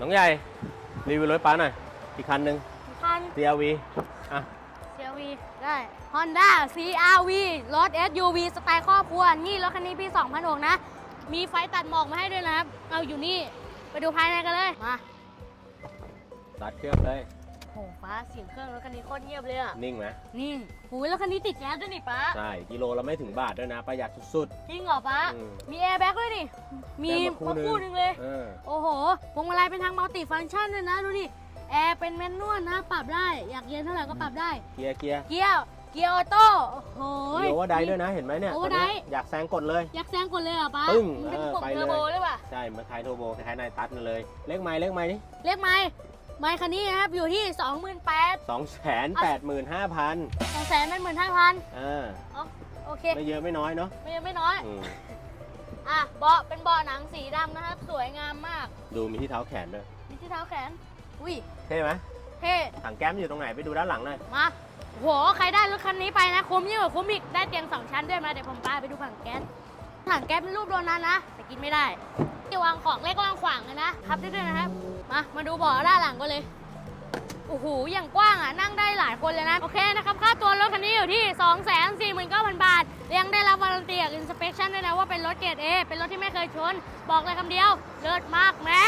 น้องใหญ่ รีวิวรถป้าหน่อย อีกคันหนึ่ง คัน CRV อะ CRV ได้ Honda CRV รถ SUV สไตล์ครอบครัว นี่รถคันนี้ปี2006นะ มีไฟตัดหมอกมาให้ด้วยนะครับ เอาอยู่นี่ ไปดูภายในกันเลย มาสตาร์ทเครื่องเลยโหป้าเสียงเครื่องรถคันนี้โคตรเงียบเลยอะนิ่งไหมนี่หูยรถคันนี้ติดแก๊สด้วยนี่ป้าใช่กิโลเราไม่ถึงบาทด้วยนะ ประหยัดสุด จริงเหรอป้าอืมมีแอร์แบ็กด้วยนี่ มีแอร์มาคู่มาคู่หนึ่งหนึงเลย ๆเออโอ้โหพวงมาลัยเป็นทางมัลติฟังก์ชันด้วยนะดูดิ แอร์เป็นแมนนวลนะ ปรับได้ อยากเย็นเท่าไหร่ก็ปรับได้ เกียร์เกียร์เกียร์ เกียร์ออโต้ โอ้โห มีโอเวอร์ไดด้วยนะเห็นไหมเนี่ยโอเวอร์ตัวไดเนี้ยอยากแซงกดเลยยักแซงกดเลยเหรอป้าปึ้งมันเป็นเออปุ่มไปเทเลย อร์โบหรือเปล่าใช่เหมือนคล้ายโทโบคล้ายๆนายตัดนั่นเลย เลขไม้เลขไม้นี่ เรียกไม้ ไม้คันนี้นะครับอยู่ที่ 28,000สองแสนแปดหมื่นห้าพัน2แสนเป็นหมื่นห้าพันอ่าโอเค ไม่เยอะไม่น้อยเนาะไม่เยอะไม่น้อย อืมอะเบาะเป็นเบาะหนังสีดำนะครับ สวยงามมากดูมีที่เท้าแขนด้วยมีที่เท้าแขน อุ้ยเท่ไหมเท่ถังแก๊สอยู่ตรงไหนไปดูด้านหลังหน่อยมาโหใครได้รถคันนี้ไปนะคุ้มยิ่งกว่าคุ้มอีกได้เตียงสองชั้นด้วยมาเดี๋ยวผมพาไปดูถังแก๊สถังแก๊สเป็นรูปโดนัทนะ แต่กินไม่ได้ ที่วางของเล็กวางขวางเลยนะพับด้ด้วยนะครับ มา มาดูเบาะด้านหลังกันเลย โอ้โห อย่างกว้างอะ นั่งได้หลายคนเลยนะ โอเคนะครับ ค่าตัวรถคันนี้อยู่ที่ 2 4 9 0 0 0 บาท ยังได้รับวารันตีจากอินสเปคชั่นด้วยนะว่าเป็นรถเกรด A เป็นรถที่ไม่เคยชน บอกเลยคำเดียว เลิศมากแม่